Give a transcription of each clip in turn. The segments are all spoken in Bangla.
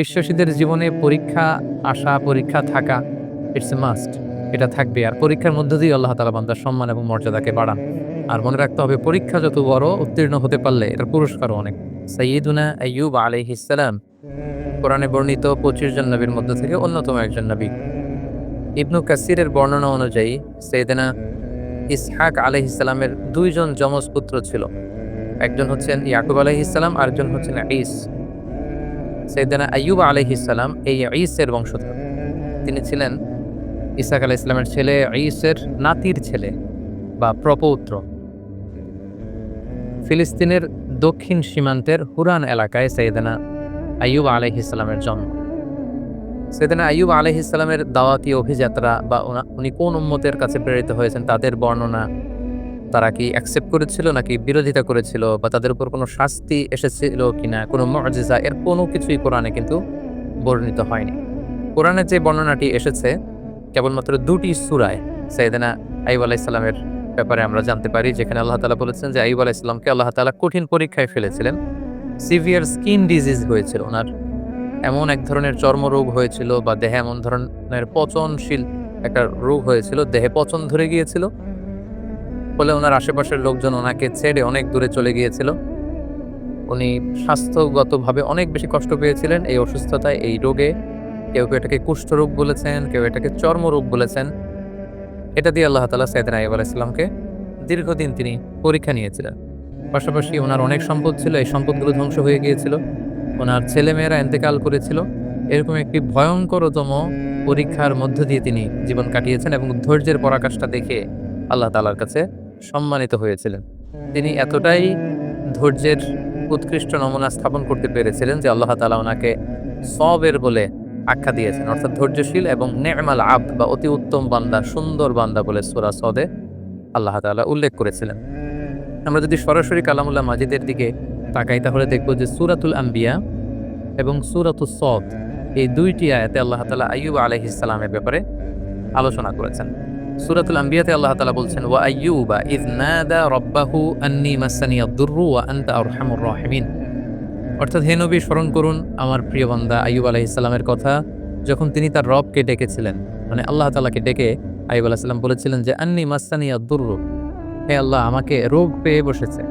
বিশ্বাসীদের জীবনে পরীক্ষা আসা পরীক্ষা, থাকা ইটস এ মাস্ট এটা থাকবে। আর পরীক্ষার মধ্য দিয়ে আল্লাহ তালা বান্দার সম্মান এবং মর্যাদাকে বাড়ান। আর মনে রাখতে হবে, পরীক্ষা যত বড়, উত্তীর্ণ হতে পারলে এটার পুরস্কারও অনেক। সৈয়দুনা আইয়ুব আলাইহিসালাম কোরআনে বর্ণিত পঁচিশ জন নবীর মধ্য থেকে অন্যতম একজন নবী। ইবনু কাসিরের বর্ণনা অনুযায়ী সৈয়দনা ইসহাক আলহিসাল্লামের দুইজন যমজ পুত্র ছিল। একজন হচ্ছেন ইয়াকুব আলহিসাল্লাম আরেকজন হচ্ছেন ইস সৈয়দনা আইয়ুব আলহিসাল্লাম এই ইসের বংশধর। তিনি ছিলেন ইসাক আলাহ ইসলামের ছেলে ইসের নাতির ছেলে বা প্রপৌত্র। ফিলিস্তিনের দক্ষিণ সীমান্তের হুরান এলাকায় সৈয়দনা আইয়ুব আলহিসাল্লামের জন্ম। সেদিন আইয়ুব আলহিসাল্লামের দাওয়াতি অভিযাত্রা বা উনি কোন উম্মতের কাছে প্রেরিত হয়েছেন তাদের বর্ণনা তারা কি অ্যাকসেপ্ট করেছিল নাকি বিরোধিতা করেছিল বা তাদের উপর কোনো শাস্তি এসেছিল কিনা, কোনো মর্যাদা এর কোনো কিছুই কোরআনে কিন্তু বর্ণিত হয়নি। কোরআনে যে বর্ণনাটি এসেছে, কেবলমাত্র দুটি সুরায় সৈয়দনা আইব আলাইসাল্লামের ব্যাপারে আমরা জানতে পারি, যেখানে আল্লাহ তালা বলেছেন যে আইব আলাইসাল্লামকে আল্লাহ তালা কঠিন পরীক্ষায় ফেলেছিলেন। সিভিয়ার স্কিন ডিজিজ হয়েছিল ওনার। এমন এক ধরনের চর্মরোগ হয়েছিল বা দেহে এমন ধরনের পচনশীল একটা রোগ হয়েছিল, দেহে পচন ধরে গিয়েছিল। ফলে ওনার আশেপাশের লোকজন ওনাকে ছেড়ে অনেক দূরে চলে গিয়েছিল। উনি স্বাস্থ্যগতভাবে অনেক বেশি কষ্ট পেয়েছিলেন এই অসুস্থতায়, এই রোগে। কেউ কেউ এটাকে কুষ্ঠরোগ বলেছেন, কেউ এটাকে চর্মরোগ বলেছেন। এটা দিয়ে আল্লাহ তালা সাইদিন আইব আলাইসাল্লামকে দীর্ঘদিন তিনি পরীক্ষা নিয়েছিলেন। পাশাপাশি ওনার অনেক সম্পদ ছিল, এই সম্পদগুলো ধ্বংস হয়ে গিয়েছিল। ওনার ছেলেমেয়েরা এন্তেকাল করেছিল। এরকম একটি ভয়ঙ্করতম পরীক্ষার মধ্য দিয়ে তিনি জীবন কাটিয়েছেন এবং ধৈর্যের পরাকাষ্ঠা দেখে আল্লাহ তালার কাছে সম্মানিত হয়েছিলেন। তিনি এতটাই ধৈর্যের উৎকৃষ্ট নমুনা স্থাপন করতে পেরেছিলেন যে আল্লাহ তালা ওনাকে সবের বলে আখ্যা দিয়েছেন। অর্থাৎ ধৈর্যশীল এবং নেমাল আব বা অতি উত্তম বান্দা, সুন্দর বান্দা বলে সোরা সদে আল্লাহ তালা উল্লেখ করেছিলেন। আমরা যদি সরাসরি কালামুল্লাহ মাজিদের দিকে তাকাই, তাহলে দেখব যে সুরাতুল আম্বিয়া এবং সুরাতুল সদ এই দুইটি আয়াতে আল্লাহ তালা আইয়ুব আলহিসালামের ব্যাপারে আলোচনা করেছেন। সুরাতুল আম্বিয়াতে আল্লাহ তালা বলছেন, ওয়া আইয়ুবা ইদ নাদা রব্বাহু আন্নি মাসানিয়া দুররু ওয়া আনতা আরহামুর রাহিমিন। অর্থাৎ হে নবী, স্মরণ করুন আমার প্রিয় বান্দা আইয়ুব আলাইহিসসালামের কথা, যখন তিনি তার রবকে ডেকেছিলেন। মানে আল্লাহ তালাকে ডেকে আইয়ুব আলাইহিসসালাম বলেছিলেন যে, আন্নি মাসানিয়া দুররু হে আল্লাহ, আমাকে রোগ পেয়ে বসেছে,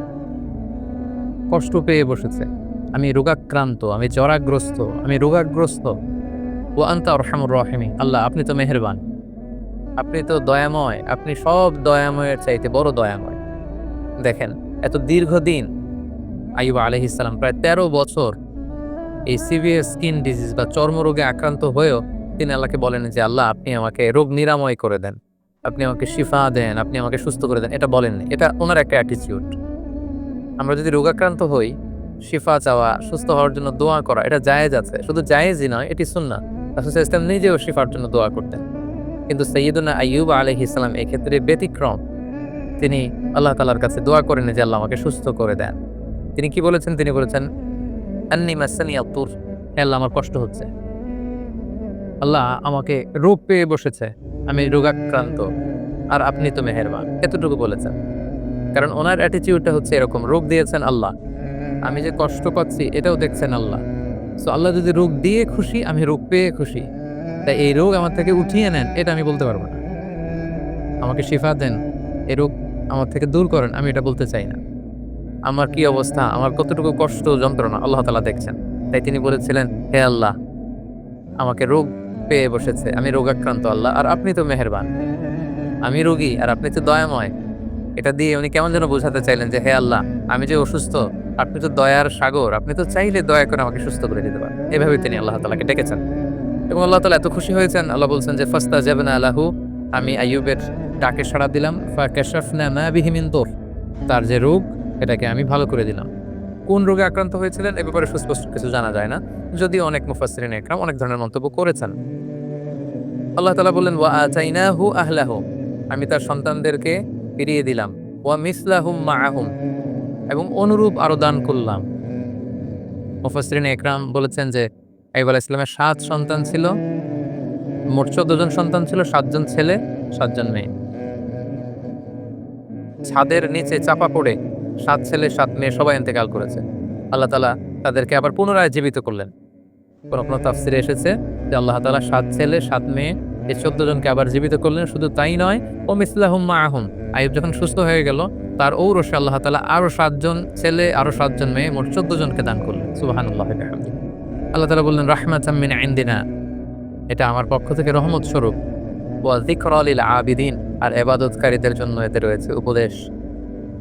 কষ্ট পেয়ে বসেছে, আমি রোগাক্রান্ত, আমি জরাগ্রস্ত, আমি রোগাগ্রস্ত ও আন্তা রহমুর রহিমি আল্লাহ, আপনি তো মেহেরবান। আপনি তো দয়াময়, আপনি সব দয়াময়ের চাইতে বড় দয়াময়। দেখেন, এত দীর্ঘদিন আইব আলহিসাল্লাম প্রায় তেরো বছর এই সিভিয়ার স্কিন ডিজিজ বা চর্মরোগে আক্রান্ত হয়েও তিনি আল্লাহকে বলেন যে, আল্লাহ, আপনি আমাকে রোগ নিরাময় করে দেন। আপনি আমাকে শিফা দেন, আপনি আমাকে সুস্থ করে দেন। এটা বলেননি। এটা ওনার একটা অ্যাটিটিউড আমরা যদি রোগাক্রান্ত হই, শিফা চাওয়া, সুস্থ হওয়ার জন্য দোয়া করা, এটা জায়েজ আছে। শুধু জায়েজই নয়, এটি সুন্না রাসূল ইসলাম নিজেও শিফার জন্য দোয়া করতেন। কিন্তু সৈয়দুনা আইয়ুব আলহ ইসলাম এক্ষেত্রে ব্যতিক্রম। তিনি আল্লাহ তালার কাছে দোয়া করেন যে আল্লাহ আমাকে সুস্থ করে দেন। তিনি কি বলেছেন? তিনি বলেছেন, আন্নি মাসানি আল্লাহ, আমার কষ্ট হচ্ছে। আল্লাহ আমাকে রোগ পেয়ে বসেছে। আমি রোগাক্রান্ত। আর আপনি তো মেহেরবান। এতটুকু বলেছেন। কারণ ওনার অ্যাটিটিউডটা হচ্ছে এরকম, রোগ দিয়েছেন আল্লাহ। আমি যে কষ্ট পাচ্ছি, এটাও দেখছেন আল্লাহ। সো আল্লাহ যদি রোগ দিয়ে খুশি, আমি রোগ পেয়ে খুশি। তাই এই রোগ আমার থেকে উঠিয়ে নেন, এটা আমি বলতে পারব না। আমাকে শিফা দেন, এই রোগ আমার থেকে দূর করেন, আমি এটা বলতে চাই না। আমার কি অবস্থা? আমার কতটুকু কষ্ট, যন্ত্রণা, আল্লাহ তালা দেখছেন। তাই তিনি বলেছিলেন, হে আল্লাহ, আমাকে রোগ পেয়ে বসেছে, আমি রোগাক্রান্ত আল্লাহ, আর আপনি তো মেহেরবান। আমি রোগী, আর আপনি তো দয়াময়। এটা দিয়ে উনি কেমন যেন বোঝাতে চাইলেন যে, হে আল্লাহ, আমি যে অসুস্থ, আপনি তো দয়ার সাগর, আপনি তো চাইলে দয়া করে আমাকে সুস্থ করে দিতে পারেন। এভাবে তিনি আল্লাহ তালাকে ডেকেছেন। এবং আল্লাহ তালা এত খুশি হয়েছেন, আল্লাহ বলছেন যে ফাস্তা যাবেন আল্লাহু আমি আইয়ুবের ডাকে সাড়া দিলাম বিহিমিন দোর। তার যে রোগ, এটাকে আমি ভালো করে দিলাম। কোন রোগে আক্রান্ত হয়েছিলেন? এ ব্যাপারে সুস্পষ্ট কিছু জানা যায় না। যদিও অনেক মুফাসসিরিন একরাম অনেক ধরনের মন্তব্য করেছেন। আল্লাহ তালা বললেন, ওয়া আতাইনাহু আহলাহু। আমি তার সন্তানদেরকে ফিরিয়ে দিলাম, ওয়া মিসলাহুম মাআহুম এবং অনুরূপ আরও দান করলাম। মুফাসসিরিন একরাম বলেছেন যে আইব আলাইহিস সালামের সাত সন্তান ছিল। মোট চোদ্দ জন সন্তান ছিল সাতজন ছেলে সাতজন মেয়ে। ছাদের নিচে চাপা পড়ে সাত ছেলে, সাত মেয়ে সবাই ইন্তেকাল করেছে। আল্লাহ তালা তাদেরকে আবার পুনরায় জীবিত করলেন। কোনো কোনো তাফসিরে এসেছে যে আল্লাহ তাআলা সাত ছেলে, সাত মেয়ে, এই চোদ্দ জনকে আবার জীবিত করলেন। শুধু তাই নয়, ও মিসলাহুম মাহুম আইব যখন সুস্থ হয়ে গেল, তার ঔরসে আল্লাহ তালা আরও সাতজন ছেলে, আরও সাতজন মেয়ে, মোট চোদ্দ জনকে দান করলেন। সুবহানাল্লাহ আল্লাহ তাআলা বললেন, রাহমাতাম মিন ইনদিনা। এটা আমার পক্ষ থেকে রহমত স্বরূপ। ওয়া আবিদিন। আর এবাদতকারীদের জন্য এতে রয়েছে উপদেশ।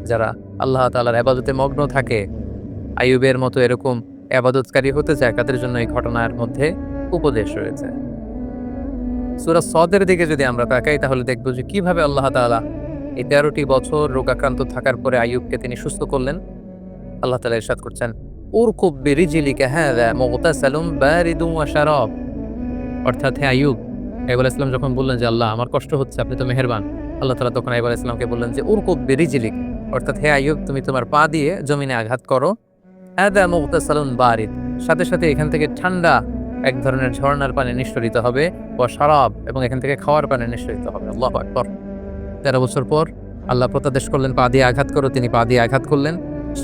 যারা আল্লাহ তাআলার এবাদতে মগ্ন থাকে, আইয়ুবের মতো এরকম এবাদতকারী হতে চায়, তাদের জন্য এই ঘটনার মধ্যে উপদেশ রয়েছে। সূরা সদের দিকে যদি আমরা তাকাই, তাহলে দেখব যে কীভাবে আল্লাহ তাআলা এই তেরোটি বছর রোগাক্রান্ত থাকার পরে আয়ুবকে তিনি সুস্থ করলেন। আল্লাহ তাআলা ইরশাদ করছেন উরকুব বিরিজিলিকা হাযা মুগতাসালুম বারিদুম ওয়া শারাব। অর্থাৎ হে আইয়ুব আইব ইসলাম যখন বললেন যে, আল্লাহ, আমার কষ্ট হচ্ছে, আপনি তো মেহেরবান। আল্লাহ তাআলা তখন আইব ইসলামকে বললেন যে, উরকুব বিরিজিলিক, অর্থাৎ হে আইয়ুব, তুমি তোমার পা দিয়ে জমিনে আঘাত করো। হাযা মুগতাসালুন বারিদ, সাথে সাথে এখান থেকে ঠান্ডা এক ধরনের ঝর্ণার পানি নিঃসরিত হবে ও শারাব, এবং এখান থেকে খাওয়ার পানি নিঃসরিত হবে। আল্লাহ আকবর। তেরো বছর পর আল্লাহ প্রত্যাদেশ করলেন, পা দিয়ে আঘাত করো, তিনি পা দিয়ে আঘাত করলেন।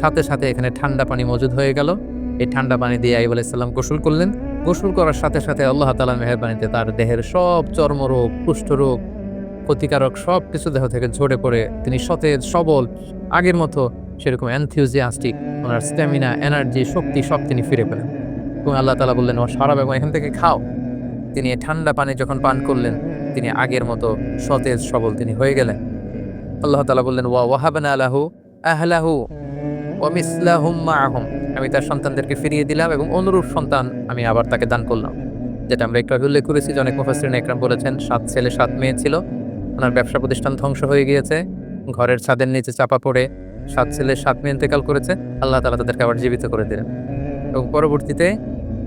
সাথে সাথে এখানে ঠান্ডা পানি মজুদ হয়ে গেল। এই ঠান্ডা পানি দিয়ে আইব আলাইসাল্লাম গোসল করলেন। গোসল করার সাথে সাথে আল্লাহ তালা মেহরবানিতে তার দেহের সব চর্মরোগ কুষ্ঠরোগ ক্ষতিকারক সব কিছু দেহ থেকে ঝরে পড়ে তিনি সতেজ, সবল, আগের মতো সেরকম অ্যান্থিউজিয়াস্টিক ওনার স্ট্যামিনা এনার্জি শক্তি সব তিনি ফিরে পেলেন। এবং আল্লাহ তালা বললেন, ও সারা এবং এখান থেকে খাও। তিনি ঠান্ডা পানি যখন পান করলেন, তিনি আগের মতো সতেজ, সবল তিনি হয়ে গেলেন। আল্লাহ তালা বললেন, ওয়া ওয়াহাবান আলাহু আহলাহু। মাহুম। আমি তার সন্তানদেরকে ফিরিয়ে দিলাম এবং অনুরূপ সন্তান আমি আবার তাকে দান করলাম। যেটা আমরা একটু উল্লেখ করেছি যে অনেক মুফাসরিন একরাম বলেছেন, সাত ছেলে, সাত মেয়ে ছিল। ওনার ব্যবসা প্রতিষ্ঠান ধ্বংস হয়ে গিয়েছে। ঘরের ছাদের নিচে চাপা পড়ে সাত ছেলে, সাত মেয়ে ইন্তেকাল করেছে। আল্লাহ তালা তাদেরকে আবার জীবিত করে দিলেন। এবং পরবর্তীতে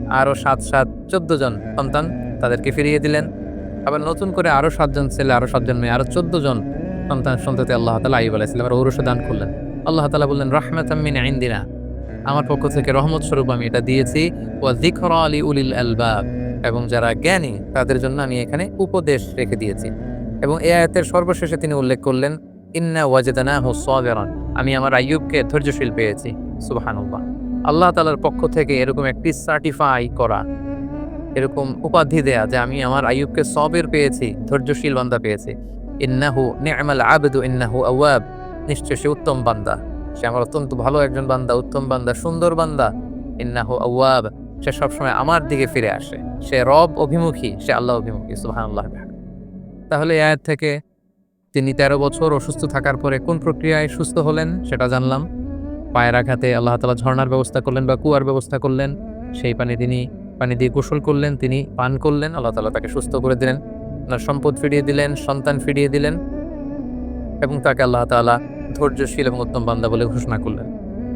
আরও সাত সাত, চোদ্দ জন সন্তান তাদেরকে ফিরিয়ে দিলেন। আবার নতুন করে আরও সাতজন ছেলে আরও সাতজন মেয়ে আরও চোদ্দ জন সন্তান সন্ততি আল্লাহ তালা আইব আলাইসলামের ঔরসে দান করলেন। আল্লাহ তালা বললেন রহমাত আমিন আইন্দিনা আমার পক্ষ থেকে রহমত স্বরূপ আমি এটা দিয়েছি। ও জিখর আলী উলিল আলবাব এবং যারা জ্ঞানী, তাদের জন্য আমি এখানে উপদেশ রেখে দিয়েছি। এবং এ আয়াতের সর্বশেষে তিনি উল্লেখ করলেন, ইন্না ওয়াজেদানা হো সাবিরান আমি আমার আইয়ুবকে ধৈর্যশীল পেয়েছি। সুবহানাল্লাহ। আল্লাহ তালার পক্ষ থেকে এরকম একটি সার্টিফাই করা, এরকম উপাধি দেয়া যে আমি আমার আইয়ুবকে সবের পেয়েছি, ধৈর্যশীল বান্দা পেয়েছি। ইন্নাহু নি'মাল আবদু, ইন্নাহু আওয়াব। নিশ্চয় সে উত্তম বান্দা। সে আমার অত্যন্ত ভালো একজন বান্দা, উত্তম বান্দা, সুন্দর বান্দা। ইন্নাহু আওয়াব। সে সবসময় আমার দিকে ফিরে আসে। সে রব অভিমুখী, সে আল্লাহ অভিমুখী, সুবহানাল্লাহ তাহলে এই আয়াত থেকে তিনি তেরো বছর অসুস্থ থাকার পরে কোন প্রক্রিয়ায় সুস্থ হলেন সেটা জানলাম। পায়ের আঘাতে আল্লাহ তালা ঝর্ণার ব্যবস্থা করলেন বা কুয়ার ব্যবস্থা করলেন। সেই পানি তিনি পানি দিয়ে গোসল করলেন, তিনি পান করলেন, আল্লাহ তালা তাকে সুস্থ করে দিলেন। ওনার সম্পদ ফিরিয়ে দিলেন, সন্তান ফিরিয়ে দিলেন। এবং তাকে আল্লাহ তালা ধৈর্যশীল এবং উত্তম বান্দা বলে ঘোষণা করলেন।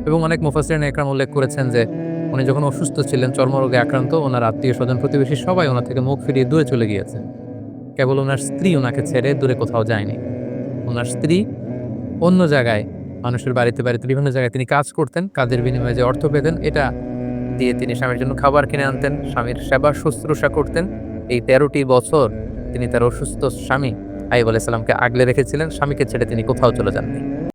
এবং অনেক মুফাসরিন একরাম উল্লেখ করেছেন যে, উনি যখন অসুস্থ ছিলেন, চর্মরোগে আক্রান্ত, ওনার আত্মীয় স্বজন প্রতিবেশী সবাই ওনার থেকে মুখ ফিরিয়ে দূরে চলে গিয়েছে। কেবল ওনার স্ত্রী ওনাকে ছেড়ে দূরে কোথাও যায়নি। ওনার স্ত্রী অন্য জায়গায়, মানুষের বাড়িতে বাড়িতে বিভিন্ন জায়গায় তিনি কাজ করতেন, কাজের বিনিময়ে যে অর্থ পেতেন, এটা দিয়ে তিনি স্বামীর জন্য খাবার কিনে আনতেন, স্বামীর সেবা শুশ্রূষা করতেন। এই তেরোটি বছর তিনি তার অসুস্থ স্বামী আইব আলাইসাল্লামকে আগলে রেখেছিলেন স্বামীকে ছেড়ে তিনি কোথাও চলে যাননি।